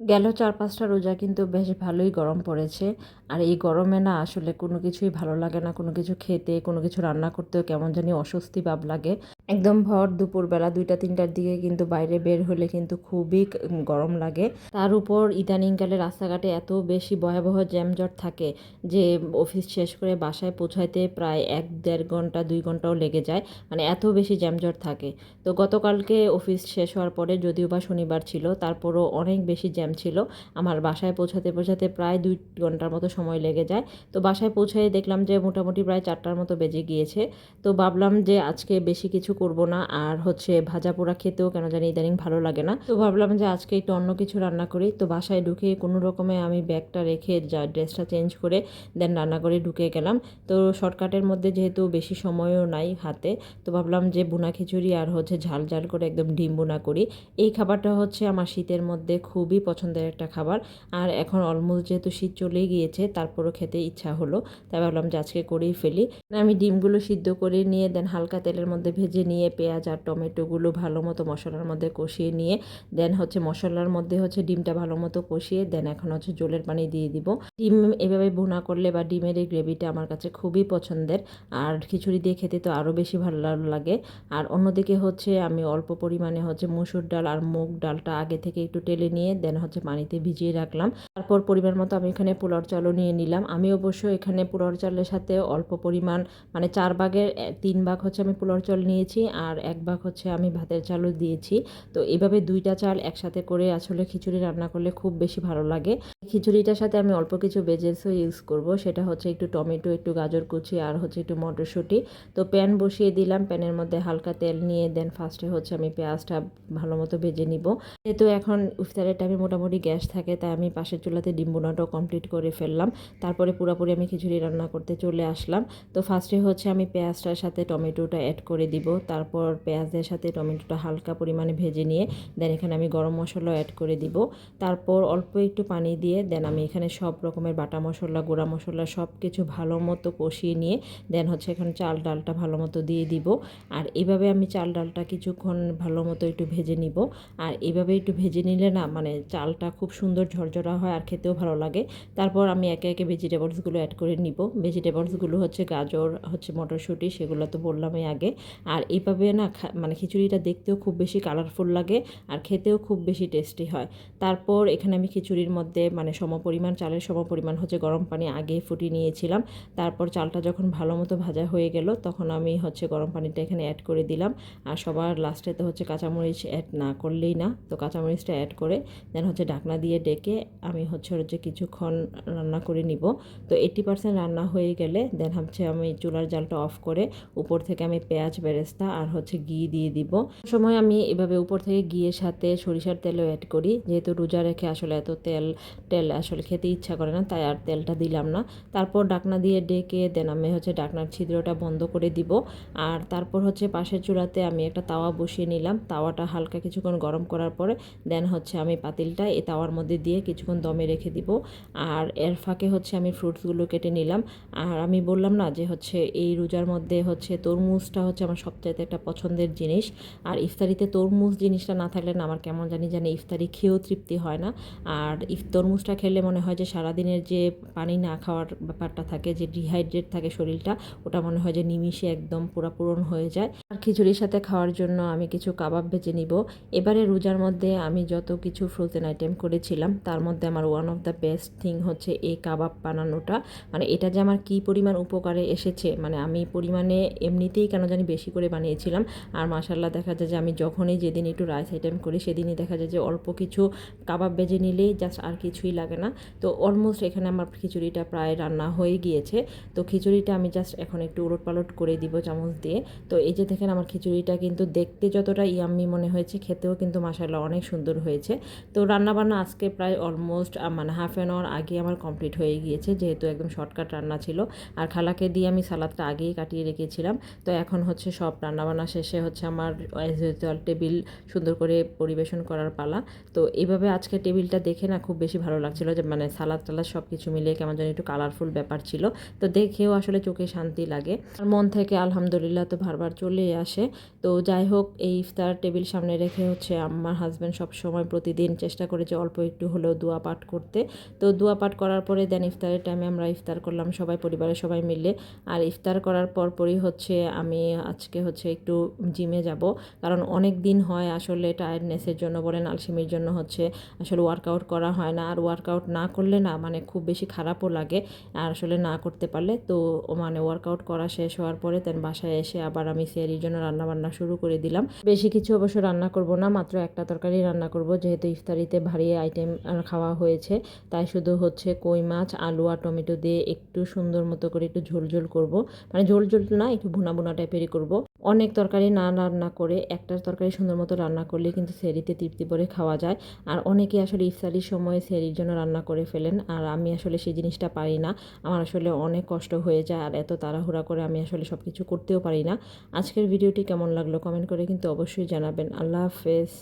গেল চার পাঁচটা রোজা কিন্তু বেশ ভালোই গরম পড়েছে। আর এই গরমে না আসলে কোনো কিছুই ভালো লাগে না, কোনো কিছু খেতে, কোনো কিছু রান্না করতেও কেমন জানি অস্বস্তি ভাব লাগে। একদম ভর দুপুরবেলা দুইটা, তিনটার দিকে কিন্তু বাইরে বের হলে কিন্তু খুবই গরম লাগে। তার উপর ইদানিংকালে রাস্তাঘাটে এত বেশি ভয়াবহ জ্যামজট থাকে যে অফিস শেষ করে বাসায় পৌঁছাইতে প্রায় এক, দেড় ঘণ্টা, দুই ঘন্টাও লেগে যায়। মানে এত বেশি জ্যামজট থাকে। তো গতকালকে অফিস শেষ হওয়ার পরে যদিও বা শনিবার ছিল, তারপরও অনেক বেশি জ্যাম ছিল। আমার বাসায় পৌঁছাতে পৌঁছাতে প্রায় দুই ঘণ্টার মতো সময় লেগে যায়। তো বাসায় পৌঁছায় দেখলাম যে মোটামুটি প্রায় চারটার মতো বেজে গিয়েছে। তো ভাবলাম যে আজকে বেশি কিছু করব না। আর হচ্ছে ভাজা পোড়া খেতেও কেন জানি ইদানিং ভালো লাগে না। তো ভাবলাম যে আজকে একটু অন্য কিছু রান্না করি। তো বাসায় ঢুকে কোনো রকমে আমি ব্যাগটা রেখে যা ড্রেসটা চেঞ্জ করে দেন রান্না করে ঢুকে গেলাম। তো শর্টকাটের মধ্যে যেহেতু বেশি সময়ও নাই হাতে, তো ভাবলাম যে বুনা খিচুড়ি আর হচ্ছে ঝাল ঝাল করে একদম ডিম বোনা করি। এই খাবারটা হচ্ছে আমার শীতের মধ্যে খুবই পছন্দের একটা খাবার। আর এখন অলমোস্ট যেহেতু শীত চলেই গিয়েছে, তারপরও খেতে ইচ্ছা হলো। তাই ভাবলাম যে আজকে করেই ফেলি। আমি ডিমগুলো সিদ্ধ করে নিয়ে দেন হালকা তেলের মধ্যে ভেজে নিয়ে পেঁয়াজ আর টমেটোগুলো ভালো মতো মশলার মধ্যে কষিয়ে নিয়ে দেন হচ্ছে মশলার মধ্যে হচ্ছে ডিমটা ভালো মতো কষিয়ে দেন এখন হচ্ছে জলের পানি দিয়ে দিব। ডিম এভাবে ভুনা করলে বা ডিমের এই গ্রেভিটা আমার কাছে খুবই পছন্দের, আর খিচুড়ি দিয়ে খেতে তো আরও বেশি ভালো লাগে। আর অন্যদিকে হচ্ছে আমি অল্প পরিমাণে হচ্ছে মুসুর ডাল আর মুগ ডালটা আগে থেকে একটু টেলে নিয়ে দেন হচ্ছে পানিতে ভিজিয়ে রাখলাম। তারপর পরিমাণ মতো আমি এখানে পোলার চালও নিয়ে নিলাম। আমি অবশ্য এখানে পোলার চালের সাথে অল্প পরিমাণ মানে চার ভাগের তিন ভাগ হচ্ছে আমি পোলার চাল নিয়েছি। আর এক ভাগ হচ্ছে আমি ভাতের চালও দিয়েছি। তো এভাবে দুইটা চাল একসাথে করে আসলে খিচুড়ি রান্না করলে খুব বেশি ভালো লাগে। খিচুড়িটার সাথে আমি অল্প কিছু ভেজেসও ইউজ করব। সেটা হচ্ছে একটু টমেটো, একটু গাজর কুচি আর হচ্ছে একটু মটরশুঁটি। তো প্যান বসিয়ে দিলাম। প্যানের মধ্যে হালকা তেল নিয়ে দেন ফার্স্টে হচ্ছে আমি পেঁয়াজটা ভালো মতো ভেজে নিব। যেহেতু এখন ইফতারের টাইমে মোটামুটি গ্যাস থাকে, তাই আমি পাশের চুলাতে ডিম বোনাটাও কমপ্লিট করে ফেললাম। তারপরে পুরোপুরি আমি খিচুড়ি রান্না করতে চলে আসলাম। তো ফার্স্টে হচ্ছে আমি পেঁয়াজটার সাথে টমেটোটা অ্যাড করে দিব। তারপর পেঁয়াজের সাথে টমেটোটা হালকা পরিমাণে ভেজে নিয়ে দেন এখানে আমি গরম মশলাও অ্যাড করে দিব। তারপর অল্প একটু পানি দিয়ে দেন আমি এখানে সব রকমের বাটা মশলা, গুঁড়া মশলা সব কিছু ভালো মতো কষিয়ে নিয়ে দেন হচ্ছে এখানে চাল ডালটা ভালো মতো দিয়ে দিব। আর এভাবে আমি চাল ডালটা কিছুক্ষণ ভালো মতো একটু ভেজে নিব। আর এভাবে একটু ভেজে নিলে না মানে চালটা খুব সুন্দর ঝরঝরা হয় আর খেতেও ভালো লাগে। তারপর আমি একে একে ভেজিটেবলসগুলো অ্যাড করে নিব। ভেজিটেবলসগুলো হচ্ছে গাজর, হচ্ছে মটরশুঁটি, সেগুলো তো বললামই আগে। আর এইভাবে না মানে খিচুড়িটা দেখতেও খুব বেশি কালারফুল লাগে আর খেতেও খুব বেশি টেস্টি হয়। তারপর এখানে আমি খিচুড়ির মধ্যে মানে সমপরিমাণ, চালের সমপরিমাণ হচ্ছে গরম পানি আগে ফুটিয়ে নিয়েছিলাম। তারপর চালটা যখন ভালো মতো ভাজা হয়ে গেল, তখন আমি হচ্ছে গরম পানিটা এখানে অ্যাড করে দিলাম। আর সবার লাস্টে তো হচ্ছে কাঁচামরিচ অ্যাড না করলেই না, তো কাঁচামরিচটা অ্যাড করে দেন হচ্ছে ঢাকনা দিয়ে ডেকে আমি হচ্ছে হচ্ছে কিছুক্ষণ রান্না করে নিব। তো এইটি পার্সেন্ট রান্না হয়ে গেলে দেন হচ্ছে আমি চুলার জালটা অফ করে উপর থেকে আমি পেঁয়াজ বেরেস্তা আর হচ্ছে ঘি দিয়ে দিব। সময় আমি এভাবে উপর থেকে ঘিয়ের সাথে সরিষার তেলও অ্যাড করি। যেহেতু রোজা রেখে আসলে এত তেল তেল আসলে খেতে ইচ্ছা করে না, তাই আর তেলটা দিলাম না। তারপর ডাকনা দিয়ে ডেকে দেন আমি হচ্ছে ডাকনার ছিদ্রটা বন্ধ করে দিব। আর তারপর হচ্ছে পাশের চূড়াতে আমি একটা তাওয়া বসিয়ে নিলাম। তাওয়াটা হালকা কিছুক্ষণ গরম করার পরে দেন হচ্ছে আমি পাতিলটা এই তাওয়ার মধ্যে দিয়ে কিছুক্ষণ দমে রেখে দিব। আর এর ফাঁকে হচ্ছে আমি ফ্রুটসগুলো কেটে নিলাম। আর আমি বললাম না যে হচ্ছে এই রোজার মধ্যে হচ্ছে তরমুজটা হচ্ছে আমার সবচাইতে একটা পছন্দের জিনিস। আর ইফতারিতে তরমুজ জিনিসটা না থাকলে না আমার কেমন জানি জানি ইফতারি খেয়েও তৃপ্তি হয় না। আর ইফ তরমুজটা খেলে মনে হয় যে সারাদিনের যে পানি না খাওয়ার ব্যাপারটা থাকে, যে ডিহাইড্রেট থাকে শরীরটা, ওটা মনে হয় যে নিমিষে একদম পুরা পূরণ হয়ে যায়। আর খিচুড়ির সাথে খাওয়ার জন্য আমি কিছু কাবাব ভেজে নিব। এবারে রোজার মধ্যে আমি যত কিছু ফ্রোজেন আইটেম করেছিলাম, তার মধ্যে আমার one of the best thing হচ্ছে এই কাবাব বানানোটা। মানে এটা যে আমার কী পরিমাণ উপকারে এসেছে মানে আমি পরিমাণে এমনিতেই কেন জানি বেশি করে বানিয়েছিলাম। আর মাসাল্লাহ দেখা যায় যে আমি যখনই যেদিন একটু রাইস আইটেম করি, সেদিনই দেখা যায় যে অল্প কিছু কাবাব বেজে নিলেই জাস্ট আর কিছুই লাগে না। তো অলমোস্ট এখানে আমার খিচুড়িটা প্রায় রান্না হয়ে গিয়েছে। তো খিচুড়িটা আমি জাস্ট এখন একটু উলট পালট করে দিব চামচ দিয়ে। তো এই যে দেখেন আমার খিচুড়িটা কিন্তু দেখতে যতটা ইয়াম্মি মনে হয়েছে, খেতেও কিন্তু মাসাল্লাহ অনেক সুন্দর হয়েছে। তো রান্নাবান্না আজকে প্রায় অলমোস্ট মানে হাফ অ্যান আওয়ার আগে আমার কমপ্লিট হয়ে গিয়েছে, যেহেতু একদম শর্টকাট রান্না ছিল। আর খালাকে দিয়ে আমি সালাদটা আগেই কাটিয়ে রেখেছিলাম। তো এখন হচ্ছে সব রান্না রান্নাবান্না শেষে হচ্ছে আমার ইউজুয়াল টেবিল সুন্দর করে পরিবেশন করার পালা। তো এইভাবে আজকে টেবিলটা দেখে না খুব বেশি ভালো লাগছিল যে মানে সালাদ টালাদ সব কিছু মিলিয়ে কেমন যেন একটু কালারফুল ব্যাপার ছিল। তো দেখেও আসলে চোখে শান্তি লাগে। আর মন থেকে আলহামদুলিল্লাহ তো বারবার চলেই আসে। তো যাই হোক, এই ইফতার টেবিল সামনে রেখে হচ্ছে আমার হাজব্যান্ড সব সময় প্রতিদিন চেষ্টা করে যে অল্প একটু হলেও দোয়া পাঠ করতে। তো দোয়া পাঠ করার পরে দেন ইফতারের টাইমে আমরা ইফতার করলাম সবাই পরিবারের সবাই মিলে। আর ইফতার করার পরপরই হচ্ছে আমি আজকে হচ্ছে একটু জিমে যাব। কারণ অনেক দিন হয় আসলে টায়ার্ডনেসের জন্য বলেন, আলসেমির জন্য হচ্ছে আসলে ওয়ার্কআউট করা হয় না। আর ওয়ার্কআউট না করলে না মানে খুব বেশি খারাপও লাগে, আর আসলে না করতে পারলে তো মানে ওয়ার্কআউট করা শেষ হওয়ার পরে দেন বাসায় এসে আবার আমি সেরির জন্য রান্না বান্না শুরু করে দিলাম। বেশি কিছু অবশ্য রান্না করব না, মাত্র একটা তরকারি রান্না করব। যেহেতু ইফতারিতে ভারী আইটেম খাওয়া হয়েছে, তাই শুধু হচ্ছে কই মাছ, আলু আর টমেটো দিয়ে একটু সুন্দর মতো করে একটু ঝোল ঝোল করব। মানে ঝোল ঝোল না, একটু ভুনা ভুনা টাইপেরই করব। অনেক তরকারি না রান্না করে একটা তরকারি সুন্দর মতো রান্না করলে কিন্তু সেরিতে তৃপ্তি করে খাওয়া যায়। আর অনেকে আসলে ইফতারির সময় সেরির জন্য রান্না করে ফেলেন আর আমি আসলে সেই জিনিসটা পারি না। আমার আসলে অনেক কষ্ট হয়ে যায় আর এত তাড়াহুড়া করে আমি আসলে সব কিছু করতেও পারি না। আজকের ভিডিওটি কেমন লাগল কমেন্ট করে কিন্তু অবশ্যই জানাবেন। আল্লাহ হাফেজ।